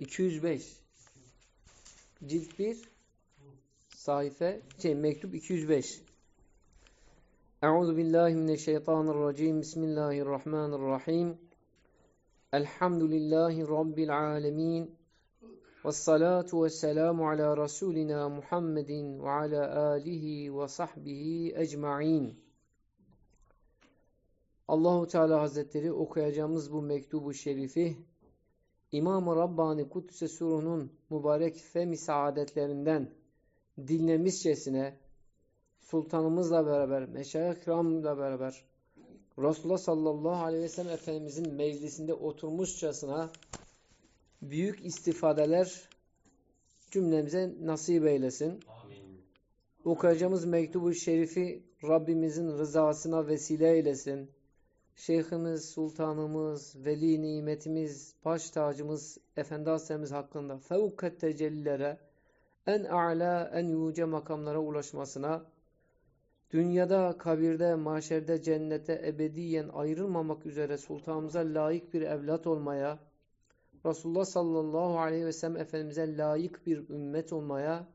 205. Cilt 1 sayfa şey mektup 205. Euzu billahi mineşşeytanirracim. Bismillahirrahmanirrahim. Elhamdülillahi rabbil alamin. Ves salatu vesselamu ala rasulina Muhammedin ve ala alihi ve sahbihi ecmaîn. Allahu Teala Hazretleri okuyacağımız bu mektubu şerifi İmam-ı Rabbani Kuddüs'e Suru'nun mübarek femi saadetlerinden dinlemişçesine sultanımızla beraber, meşayih kiramla beraber Resulullah sallallahu aleyhi ve sellem Efendimizin meclisinde oturmuşçasına büyük istifadeler cümlemize nasip eylesin. Amin. Okuyacağımız mektubu şerifi Rabbimizin rızasına vesile eylesin. Şeyhimiz, sultanımız, veli nimetimiz, baş tacımız, Efendi Hazretlerimiz hakkında fevkat tecellilere, en a'la, en yüce makamlara ulaşmasına, dünyada, kabirde, mahşerde, cennete ebediyen ayrılmamak üzere sultanımıza layık bir evlat olmaya, Resulullah sallallahu aleyhi ve sellem Efendimiz'e layık bir ümmet olmaya,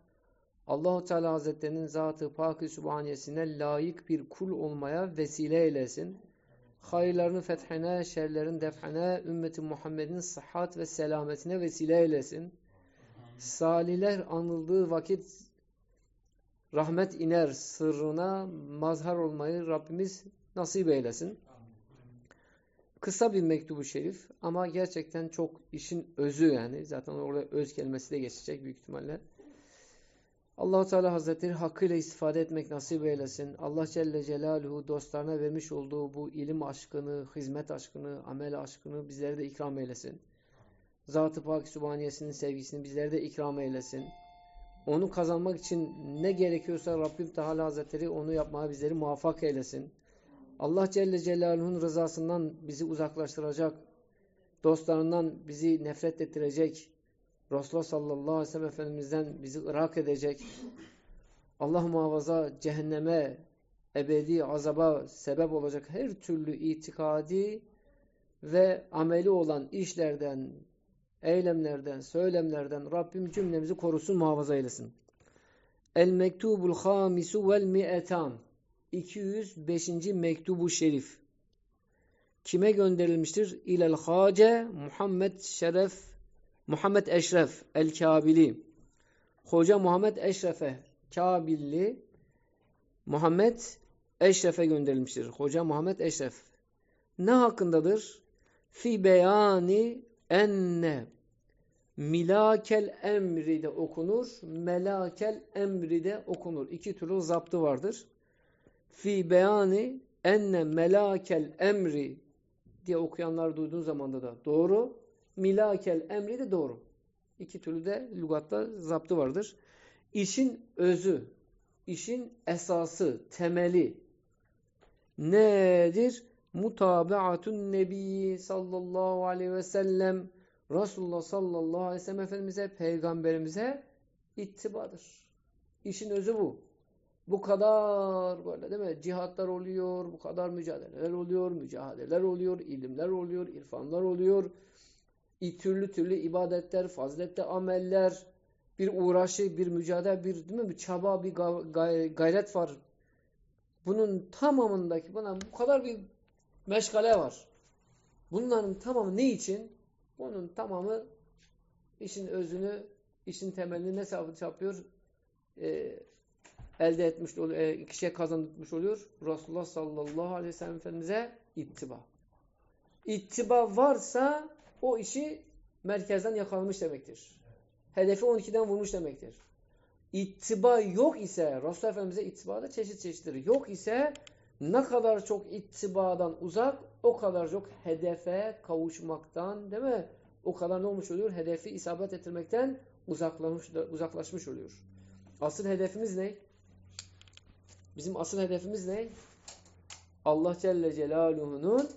Allahu Teala Hazretlerinin zatı pak-ı sübhaniyesine layık bir kul olmaya vesile eylesin. Hayırlarını fethine, şerlerin defhine, ümmeti Muhammed'in sıhhat ve selametine vesile eylesin. Salihler anıldığı vakit rahmet iner sırrına mazhar olmayı Rabbimiz nasip eylesin. Kısa bir mektubu şerif ama gerçekten çok işin özü yani. Zaten orada öz kelimesi de geçecek büyük ihtimalle. Allahu Teala Hazretleri hakkıyla istifade etmek nasip eylesin. Allah Celle Celaluhu dostlarına vermiş olduğu bu ilim aşkını, hizmet aşkını, amel aşkını bizlere de ikram eylesin. Zat-ı Pak Sübhaniyesinin sevgisini bizlere de ikram eylesin. Onu kazanmak için ne gerekiyorsa Rabbim Teala Hazretleri onu yapmaya bizleri muvaffak eylesin. Allah Celle Celaluhu'nun rızasından bizi uzaklaştıracak, dostlarından bizi nefret ettirecek, Resulullah sallallahu aleyhi ve sellem Efendimiz'den bizi ırak edecek, Allah muhafaza cehenneme, ebedi azaba sebep olacak her türlü itikadi ve ameli olan işlerden, eylemlerden, söylemlerden Rabbim cümlemizi korusun, muhafaza eylesin. El mektubul hamisu vel mi'etan 205. mektubu şerif kime gönderilmiştir? İlel Hace Muhammed Şeref Muhammed Eşref El-Kabili Hoca Muhammed Eşref'e Kabilli Muhammed Eşref'e gönderilmiştir. Hoca Muhammed Eşref. Ne hakkındadır? Fi beyani enne milakel emri de okunur. Melakel emri de okunur. İki türlü zaptı vardır. Fi beyani enne melakel emri diye okuyanlar duyduğun zamanda da doğru. Milakel emri de doğru. İki türlü de lügatta zaptı vardır. İşin özü, işin esası, temeli nedir? Mutabaatun Nebi sallallahu aleyhi ve sellem Resulullah sallallahu aleyhi ve sellem Efendimiz'e, peygamberimize ittibadır. İşin özü bu. Bu kadar böyle değil mi? Cihatlar oluyor, bu kadar mücadeleler oluyor, mücadeleler oluyor, ilimler oluyor, irfanlar oluyor. Türlü türlü ibadetler, faziletli ameller, bir uğraşı, bir mücadele, bir değil mi? Bir çaba, bir gayret var. Bunun tamamındaki buna bu kadar bir meşgale var. Bunların tamamı ne için? Bunun tamamı işin özünü, işin temelini ne yapıyor? Ee, elde etmiş oluyor, kişiye kazandırmış oluyor. Resulullah sallallahu aleyhi ve sellem Efendimiz'e ittiba. İttiba varsa o işi merkezden yakalamış demektir. Hedefi 12'den vurmuş demektir. İttiba yok ise Resulullah Efendimiz'e ittiba da çeşit çeşittir. Yok ise ne kadar çok ittibadan uzak o kadar çok hedefe kavuşmaktan değil mi? O kadar ne olmuş oluyor? Hedefi isabet ettirmekten uzaklaşmış, uzaklaşmış oluyor. Asıl hedefimiz ne? Bizim asıl hedefimiz ne? Allah Celle Celaluhu'nun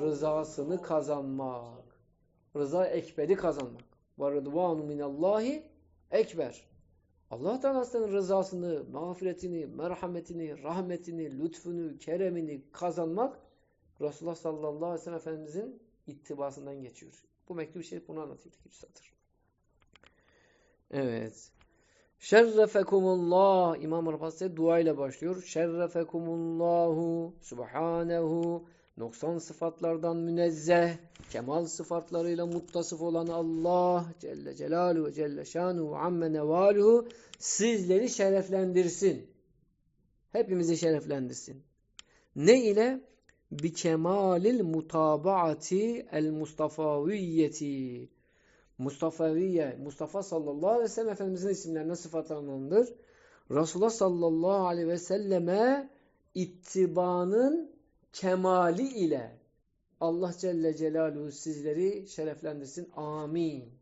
rızasını kazanmak. Rıza ekberi kazanmak. Ve rıdvanu minallahi ekber. Allah Teala'nın rızasını, mağfiretini, merhametini, rahmetini, lütfunu, keremini kazanmak Resulullah sallallahu aleyhi ve sellem Efendimizin ittibasından geçiyor. Bu mektup şerif bunu anlatıyor. İki satır. Evet. Şerrefekumullah İmam Rabbasi dua ile başlıyor. Şerrefekumullahu Subhanehu noksan sıfatlardan münezzeh, kemal sıfatlarıyla muttasıf olan Allah Celle Celaluhu ve Celle Şanuhu amme nevaluhu sizleri şereflendirsin. Hepimizi şereflendirsin. Ne ile? Bi kemalil mutabaati el mustafaviyyeti. Mustafaviye, Mustafa sallallahu aleyhi ve sellem Efendimizin isimlerinden sıfatlarındandır. Resulullah sallallahu aleyhi ve selleme ittibanın kemali ile Allah Celle Celaluhu sizleri şereflendirsin. Amin.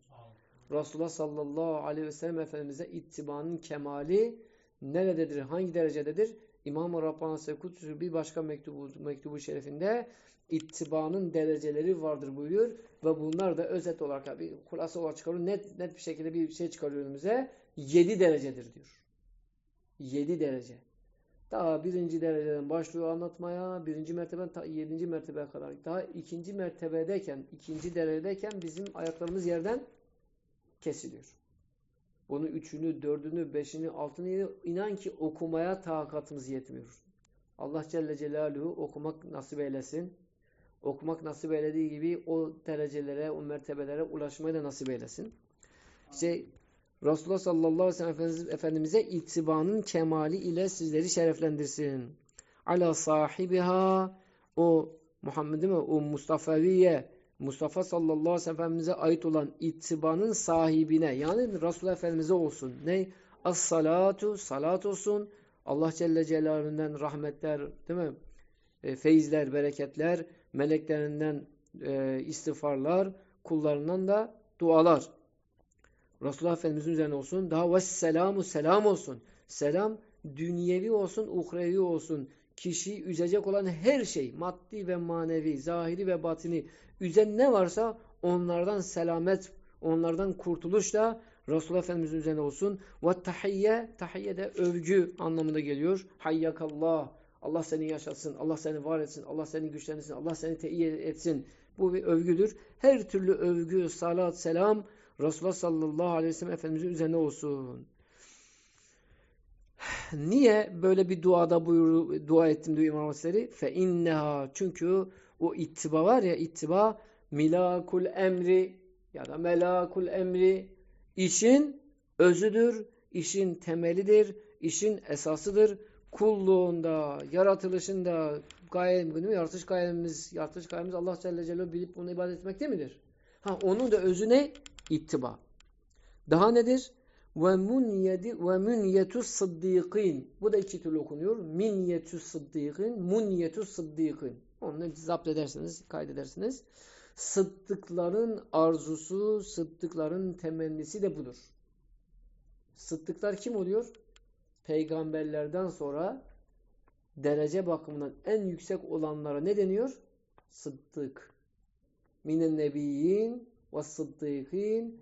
Resulullah sallallahu aleyhi ve sellem Efendimiz'e ittibanın kemali nerededir? Hangi derecededir? İmam-ı Rabbani Sekutü bir başka mektubu, mektubu şerifinde ittibanın dereceleri vardır buyuruyor. Ve bunlar da özet olarak bir kulası olarak çıkarıyor. Net, net bir şekilde bir şey çıkarıyor önümüze. 7 derecedir diyor. 7 derece. Daha birinci dereceden başlıyor anlatmaya. Birinci mertebeden ta yedinci mertebeye kadar. Daha ikinci mertebedeyken, ikinci derecedeyken bizim ayaklarımız yerden kesiliyor. Bunu üçünü, dördünü, beşini, altını inan ki okumaya takatımız yetmiyor. Allah Celle Celaluhu okumak nasip eylesin. Okumak nasip eylediği gibi o derecelere, o mertebelere ulaşmayı da nasip eylesin. İşte Resulullah sallallahu aleyhi ve sellem Efendimiz'e itibanın kemali ile sizleri şereflendirsin. Ala sahibiha o Muhammed mi? O Mustafa'viye Mustafa sallallahu aleyhi ve sellem Efendimiz'e ait olan ittibanın sahibine yani Resulullah Efendimiz'e olsun. Ne? As salatu salat olsun. Allah Celle Celaluhu'ndan rahmetler değil mi? E, feyizler, bereketler, meleklerinden e, istiğfarlar, kullarından da dualar. Resulullah Efendimiz'in üzerine olsun. Daha ve selamu selam olsun. Selam dünyevi olsun, uhrevi olsun. Kişiyi üzecek olan her şey, maddi ve manevi, zahiri ve batini, üzen ne varsa onlardan selamet, onlardan kurtuluş da Resulullah Efendimiz'in üzerine olsun. Ve tahiyye, tahiyye de övgü anlamında geliyor. Hayyakallah. Allah seni yaşatsın, Allah seni var etsin, Allah seni güçlendirsin, Allah seni teyit etsin. Bu bir övgüdür. Her türlü övgü, salat, selam Resulullah sallallahu aleyhi ve sellem Efendimizin üzerine olsun. Niye böyle bir duada buyur, dua ettim diyor İmam Hazretleri? Fe inneha çünkü o ittiba var ya ittiba milakul emri ya da melakul emri işin özüdür, işin temelidir, işin esasıdır. Kulluğunda, yaratılışında gayem, yaratış gayemiz, yaratış gayemiz Allah Celle Celaluhu bilip bunu ibadet etmek değil midir? Ha onun da özü ne? İttiba. Daha nedir? Ve munyedi ve munyetus sıddıkîn. Bu da iki türlü okunuyor. Minyetus sıddıkîn, munyetus sıddıkîn. Onu zapt edersiniz, kaydedersiniz. Sıddıkların arzusu, sıddıkların temennisi de budur. Sıddıklar kim oluyor? Peygamberlerden sonra derece bakımından en yüksek olanlara ne deniyor? Sıddık. Minen nebiyyin ve sıddıkîn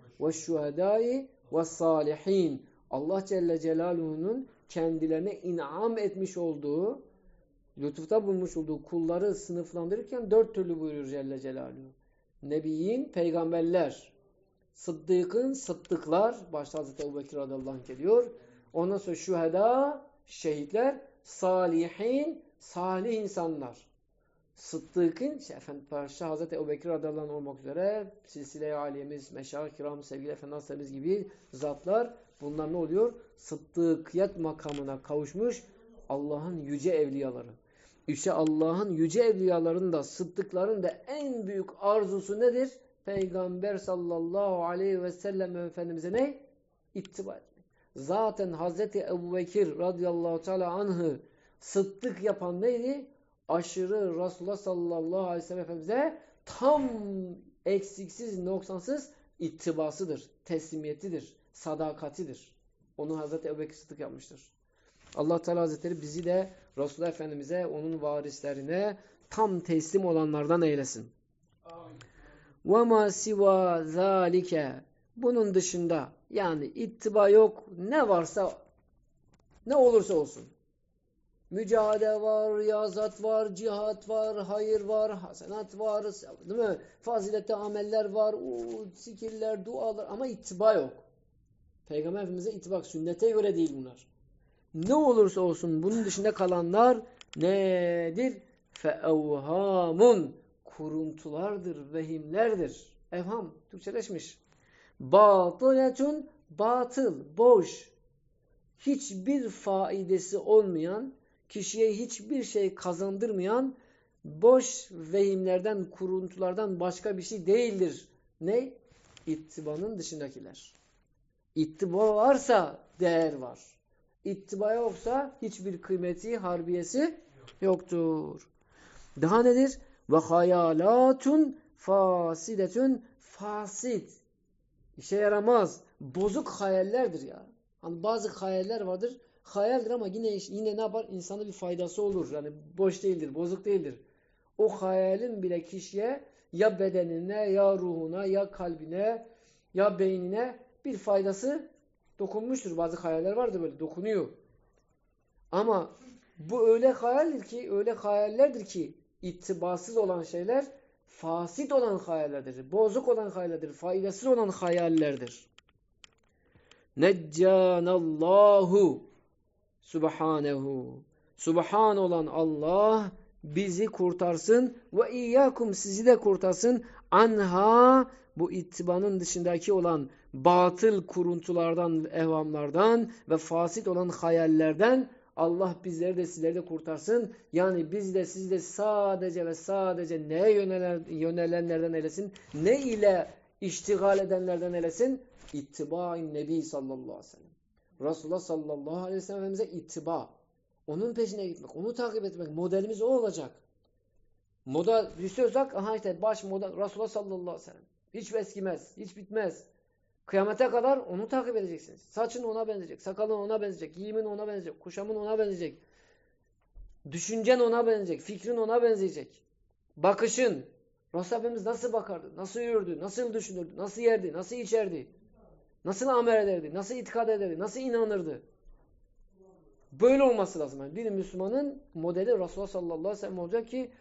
ve salihin. Allah Celle Celaluhu'nun kendilerine inam etmiş olduğu, lütufta bulmuş olduğu kulları sınıflandırırken dört türlü buyuruyor Celle Celaluhu. Nebiyin, peygamberler, sıddıkın, sıddıklar, başta Hazreti Ebu Bekir radıyallahu anh geliyor. Ondan sonra şüheda, şehitler, salihin, salih insanlar. Sıddık'ın, işte Efendi Paşa Hazreti Ebu Bekir radıyallahu olmak üzere silsile-i aliyemiz, meşah kiram, sevgili Efendi Hazretlerimiz gibi zatlar bunlar ne oluyor? Sıddıkiyet makamına kavuşmuş Allah'ın yüce evliyaları. İşte Allah'ın yüce evliyalarının da sıddıkların da en büyük arzusu nedir? Peygamber sallallahu aleyhi ve sellem Efendimiz'e ne? İttiba etmek. Zaten Hazreti Ebu Bekir radıyallahu teala anh'ı sıddık yapan neydi? aşırı Resulullah sallallahu aleyhi ve sellem Efendimiz'e tam eksiksiz, noksansız ittibasıdır, teslimiyetidir, sadakatidir. Onu Hazreti Ebu Bekir Sıddık yapmıştır. Allah Teala Hazretleri bizi de Resulullah Efendimiz'e, onun varislerine tam teslim olanlardan eylesin. وَمَا سِوَى ذَٰلِكَ Bunun dışında yani ittiba yok, ne varsa, ne olursa olsun. Mücadele var, riyazat var, cihat var, hayır var, hasenat var, değil mi? Fazilette ameller var, uuu, zikirler, dualar ama ittiba yok. Peygamber Efendimiz'e ittiba, sünnete göre değil bunlar. Ne olursa olsun bunun dışında kalanlar nedir? Feevhamun kuruntulardır, vehimlerdir. Evham, Türkçeleşmiş. Batıletun, batıl, boş. Hiçbir faidesi olmayan, kişiye hiçbir şey kazandırmayan boş vehimlerden, kuruntulardan başka bir şey değildir. Ne? İttibanın dışındakiler. İttiba varsa değer var. İttiba yoksa hiçbir kıymeti, harbiyesi yoktur. Daha nedir? Ve hayalatun fasidetun fasit. İşe yaramaz. Bozuk hayallerdir ya. Hani bazı hayaller vardır. Hayaldir ama yine yine ne yapar? İnsana bir faydası olur. Yani boş değildir, bozuk değildir. O hayalin bile kişiye ya bedenine, ya ruhuna, ya kalbine, ya beynine bir faydası dokunmuştur. Bazı hayaller vardır böyle dokunuyor. Ama bu öyle hayaldir ki, öyle hayallerdir ki ittibasız olan şeyler fasit olan hayallerdir. Bozuk olan hayallerdir. Faydasız olan hayallerdir. Neccanallahu Subhanehu. Subhan olan Allah bizi kurtarsın ve iyyakum sizi de kurtarsın anha bu ittibanın dışındaki olan batıl kuruntulardan, evhamlardan ve fasit olan hayallerden Allah bizleri de sizleri de kurtarsın. Yani biz de siz de sadece ve sadece neye yönelen, yönelenlerden eylesin? Ne ile iştigal edenlerden eylesin? İttiba-i Nebi sallallahu aleyhi ve sellem. Resulullah sallallahu aleyhi ve sellem Efendimiz'e ittiba. Onun peşine gitmek, onu takip etmek. Modelimiz o olacak. Moda düşüyorsak aha işte baş moda Resulullah sallallahu aleyhi ve sellem. Hiç eskimez, hiç bitmez. Kıyamete kadar onu takip edeceksiniz. Saçın ona benzeyecek, sakalın ona benzeyecek, giyimin ona benzeyecek, kuşamın ona benzeyecek. Düşüncen ona benzeyecek, fikrin ona benzeyecek. Bakışın. Resulullah nasıl bakardı, nasıl yürürdü, nasıl düşünürdü, nasıl yerdi, nasıl içerdi, nasıl amel ederdi, nasıl itikad ederdi, nasıl inanırdı. Böyle olması lazım. Yani bir Müslümanın modeli Resulullah sallallahu aleyhi ve sellem olacak ki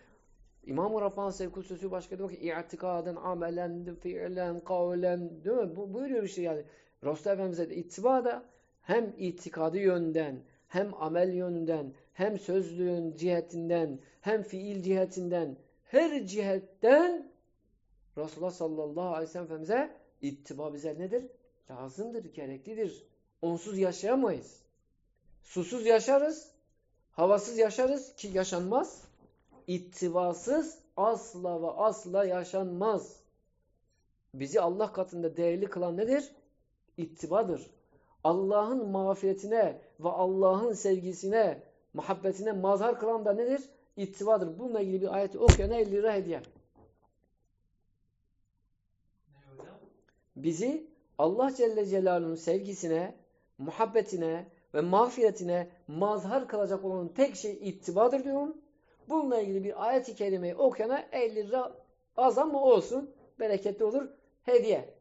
İmam-ı Rabbani Sevkul Sözü başka diyor ki i'tikaden, amelen, fiilen, kavlen değil mi? Bu buyuruyor işte yani. Resulullah Efendimiz'e de ittiba da hem itikadı yönden, hem amel yönünden, hem sözlüğün cihetinden, hem fiil cihetinden, her cihetten Resulullah sallallahu aleyhi ve sellem Efendimiz'e ittiba bize nedir? Lazımdır, gereklidir. Onsuz yaşayamayız. Susuz yaşarız, havasız yaşarız ki yaşanmaz ittibasız asla ve asla yaşanmaz. Bizi Allah katında değerli kılan nedir? İttibadır. Allah'ın mağfiretine ve Allah'ın sevgisine, muhabbetine mazhar kılan da nedir? İttibadır. Bununla ilgili bir ayeti okuyana 50 lira hediye. Bizi Allah Celle Celaluhu'nun sevgisine, muhabbetine ve mağfiretine mazhar kılacak olan tek şey ittibadır diyorum. Bununla ilgili bir ayet-i kerimeyi okuyana 50 lira az ama olsun. Bereketli olur. Hediye.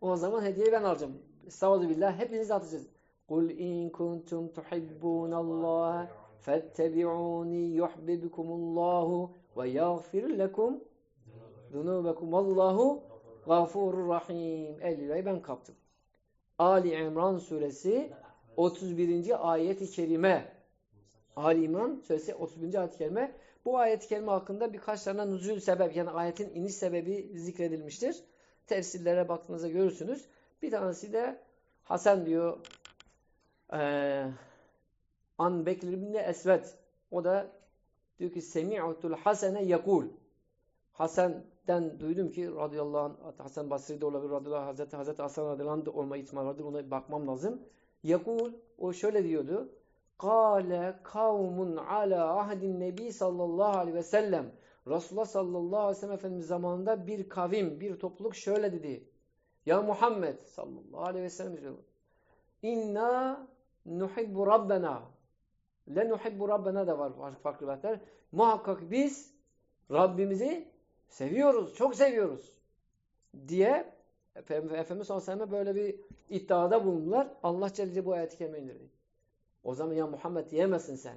o zaman hediyeyi ben alacağım. Estağfurullah billah. Hepiniz atacağız. Kul in kuntum tuhibbunallaha fettebi'uni yuhibbukumullahu ve yaghfir lekum zunubekum. Allahu gafurur rahim. 50 lirayı ben kaptım. Ali İmran suresi 31. ayet-i kerime. Ali İmran suresi 31. ayet-i kerime. Bu ayet-i kerime hakkında birkaç tane nüzül sebep yani ayetin iniş sebebi zikredilmiştir. Tefsirlere baktığınızda görürsünüz. Bir tanesi de Hasan diyor ee, An Bekir bin Esved o da diyor ki Semi'utul Hasene yakul Hasan'den duydum ki radıyallahu anh Hasan Basri de olabilir radıyallahu anh Hazreti, Hazreti Hasan radıyallahu anh da olma ihtimali vardır. Ona bakmam lazım. Yakul o şöyle diyordu. Kale kavmun ala ahdin nebi sallallahu aleyhi ve sellem. Resulullah sallallahu aleyhi ve sellem Efendimiz zamanında bir kavim, bir topluluk şöyle dedi. Ya Muhammed sallallahu aleyhi ve sellem diyor. İnna nuhibbu rabbena. Le nuhibbu rabbena da var farklı rivayetler. Muhakkak biz Rabbimizi seviyoruz, çok seviyoruz diye Efendimiz sallallahu aleyhi ve böyle bir iddiada bulundular. Allah Celle bu ayeti kerime indirdi. O zaman ya Muhammed diyemezsin sen.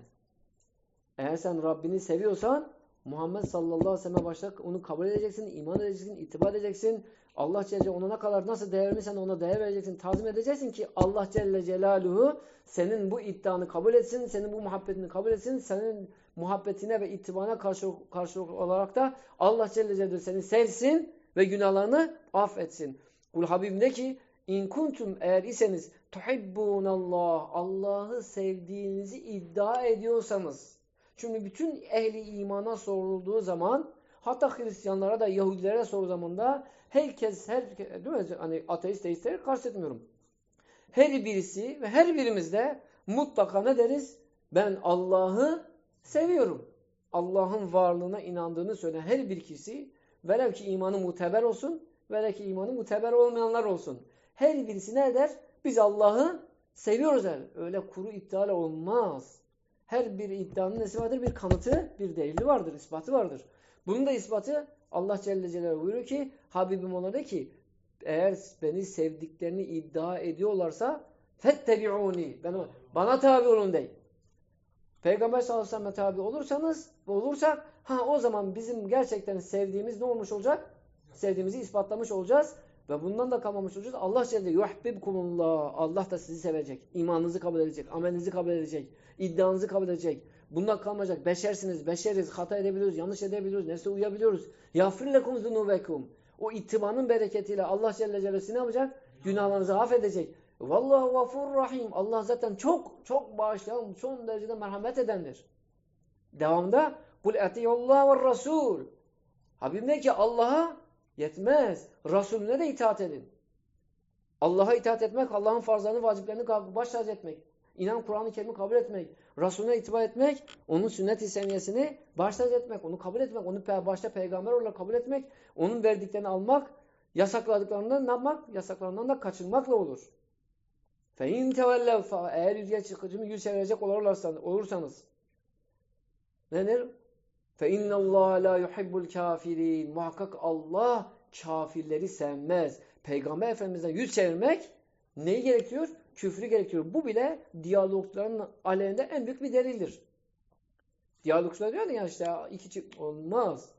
Eğer sen Rabbini seviyorsan Muhammed sallallahu aleyhi ve sellem'e başta onu kabul edeceksin, iman edeceksin, itibar edeceksin. Allah Celle ona kadar nasıl değer verirsen ona değer vereceksin, tazim edeceksin ki Allah Celle Celaluhu senin bu iddianı kabul etsin, senin bu muhabbetini kabul etsin, senin muhabbetine ve ittibana karşı, karşılık olarak da Allah Celle Celaluhu seni sevsin ve günahlarını affetsin. Kul Habibim de ki in kuntum eğer iseniz tuhibbunallah Allah'ı sevdiğinizi iddia ediyorsanız çünkü bütün ehli imana sorulduğu zaman hatta Hristiyanlara da Yahudilere sorulduğu zaman da herkes her değil mi? Hani ateist deistleri kastetmiyorum. Her birisi ve her birimiz de mutlaka ne deriz? Ben Allah'ı seviyorum. Allah'ın varlığına inandığını söyleyen her bir kişi velev ki imanı muteber olsun velev ki imanı muteber olmayanlar olsun. Her birisi ne der? Biz Allah'ı seviyoruz der. Öyle kuru iddialı olmaz. Her bir iddianın nesi vardır? Bir kanıtı, bir delili vardır, ispatı vardır. Bunun da ispatı Allah Celle Celaluhu buyuruyor ki Habibim ona de ki eğer beni sevdiklerini iddia ediyorlarsa fettebi'uni ben bana tabi olun dey. Peygamber sallallahu aleyhi ve tabi olursanız olursak ha o zaman bizim gerçekten sevdiğimiz ne olmuş olacak? Sevdiğimizi ispatlamış olacağız ve bundan da kalmamış olacağız. Allah Celle yuhibbukumullah. Allah da sizi sevecek. İmanınızı kabul edecek, amelinizi kabul edecek, iddianızı kabul edecek. Bundan kalmayacak. Beşersiniz, beşeriz, hata edebiliyoruz, yanlış edebiliyoruz, nefse uyabiliyoruz. Yafir lekum zunubekum. O ittibanın bereketiyle Allah Celle Celaluhu ne yapacak? Günahlarınızı affedecek. Vallahu gafur rahim. Allah zaten çok çok bağışlayan, son derecede merhamet edendir. Devamında kul etiyullah ve rasul. Habib ne ki Allah'a yetmez. Resulüne de itaat edin. Allah'a itaat etmek, Allah'ın farzlarını, vaciplerini baş etmek. İnan Kur'an-ı Kerim'i kabul etmek, Resulüne itibar etmek, onun sünnet-i seniyesini baş tacı etmek, onu kabul etmek, onu başta peygamber olarak kabul etmek, onun verdiklerini almak, yasakladıklarından ne yapmak? Yasaklarından da kaçınmakla olur. فَاِنْ تَوَلَّوْ Eğer yüzge çıkıcımı yüz çevirecek olursanız nedir? فَاِنَّ اللّٰهَ لَا يُحِبُّ الْكَافِرِينَ Muhakkak Allah kafirleri sevmez. Peygamber Efendimiz'den yüz çevirmek neyi gerekiyor? Küfrü gerekiyor. Bu bile diyalogların aleyhinde en büyük bir delildir. Diyalogçular diyor ya işte iki olmaz.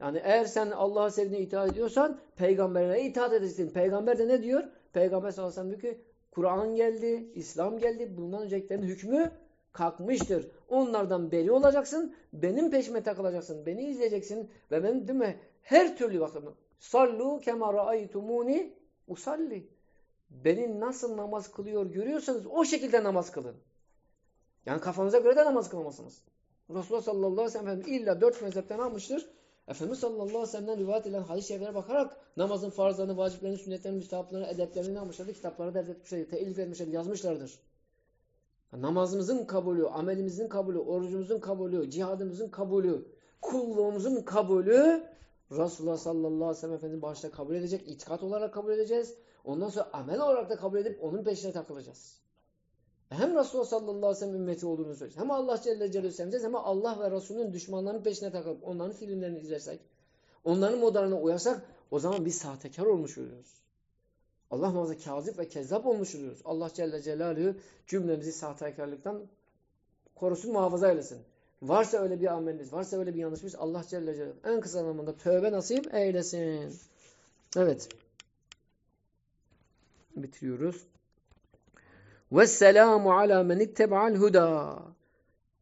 Yani eğer sen Allah'a sevdiğine itaat ediyorsan peygamberine itaat edeceksin. Peygamber de ne diyor? Peygamber sallallahu aleyhi ve sellem diyor ki Kur'an geldi, İslam geldi. Bundan öncekilerin hükmü kalkmıştır. Onlardan beri olacaksın. Benim peşime takılacaksın. Beni izleyeceksin. Ve ben değil mi? Her türlü bakın. Sallu kema ra'aytumuni usalli. Beni nasıl namaz kılıyor görüyorsanız o şekilde namaz kılın. Yani kafanıza göre de namaz kılmasınız. Resulullah sallallahu aleyhi ve sellem illa dört mezhepten almıştır. Efendimiz sallallahu aleyhi ve sellem'den rivayet edilen hadis-i şeriflere bakarak namazın farzlarını, vaciplerini, sünnetlerini, müstahaplarını, edeplerini ne yapmışlardır? Kitaplara dert etmişlerdir, telif etmişlerdir, yazmışlardır. Namazımızın kabulü, amelimizin kabulü, orucumuzun kabulü, cihadımızın kabulü, kulluğumuzun kabulü Resulullah sallallahu aleyhi ve sellem Efendimiz başta kabul edecek, itikat olarak kabul edeceğiz. Ondan sonra amel olarak da kabul edip onun peşine takılacağız. Hem Resulullah sallallahu aleyhi ve sellem ümmeti olduğunu söyleyeceğiz. Hem Allah Celle Celaluhu seveceğiz hem Allah ve Resulünün düşmanlarının peşine takılıp onların filmlerini izlersek, onların modalarına uyarsak o zaman biz sahtekar olmuş oluyoruz. Allah muhafaza kazip ve kezzap olmuş oluyoruz. Allah Celle Celaluhu cümlemizi sahtekarlıktan korusun muhafaza eylesin. Varsa öyle bir amelimiz, varsa öyle bir yanlışımız Allah Celle Celaluhu en kısa zamanda tövbe nasip eylesin. Evet. Bitiriyoruz. Vesselamu ala men itteba'al huda.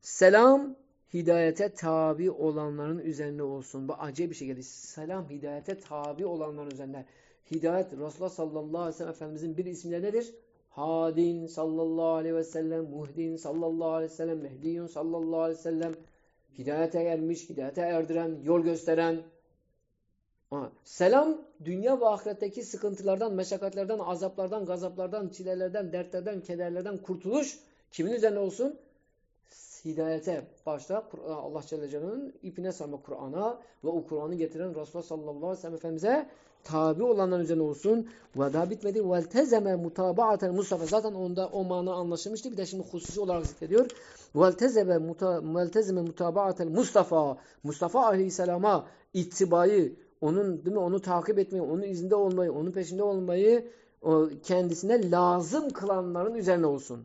Selam hidayete tabi olanların üzerine olsun. Bu acayip bir şey geldi. Selam hidayete tabi olanların üzerine. Hidayet Resulullah sallallahu aleyhi ve sellem Efendimizin bir ismi nedir? Hadin sallallahu aleyhi ve sellem, Muhdin sallallahu aleyhi ve sellem, Mehdiyun sallallahu aleyhi ve sellem. Hidayete ermiş, hidayete erdiren, yol gösteren. Selam dünya ve ahiretteki sıkıntılardan, meşakkatlerden, azaplardan, gazaplardan, çilelerden, dertlerden, kederlerden kurtuluş kimin üzerine olsun? Hidayete başta Allah Celle Celaluhu'nun ipine sarma Kur'an'a ve o Kur'an'ı getiren Resulullah sallallahu aleyhi ve sellem Efendimiz'e tabi olanların üzerine olsun. Ve daha bitmedi. Vel tezeme mutabaatel Mustafa. Zaten onda o mana anlaşılmıştı. Bir de şimdi hususi olarak zikrediyor. Vel tezeme muta, mutabaatel Mustafa. Mustafa aleyhisselama ittibayı, onun değil mi onu takip etmeyi, onun izinde olmayı, onun peşinde olmayı o kendisine lazım kılanların üzerine olsun.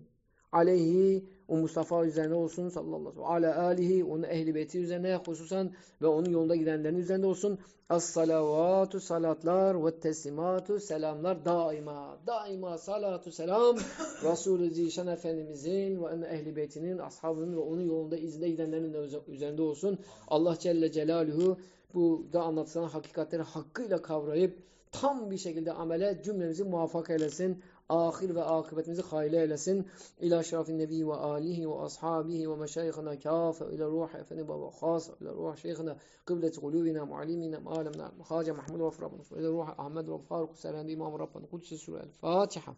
aleyhi o Mustafa üzerine olsun sallallahu aleyhi ve. Ala alihi onun ehli beyti üzerine hususan ve onun yolunda gidenlerin üzerinde olsun. As salavatu salatlar ve teslimatu selamlar daima. Daima salatu selam Resulü Zişan Efendimizin ve ehli beytinin, ashabının ve onun yolunda izinde gidenlerin de üzerinde olsun. Allah Celle Celaluhu bu da anlatılan hakikatleri hakkıyla kavrayıp tam bir şekilde amele cümlemizi muvaffak eylesin. Ahir ve akıbetimizi hayırlı eylesin. İlâ şerafin nebi ve alihi ve ashabihi ve meşayihina kâfe ile ruh efendi baba khas ile ruh şeyhina kıbleti kulubina muallimina ma'alemna Haca Mahmud ve Rabbana ile ruh Ahmed ve Faruk Serendi İmam Rabbana Kudüs Sure El Fatiha.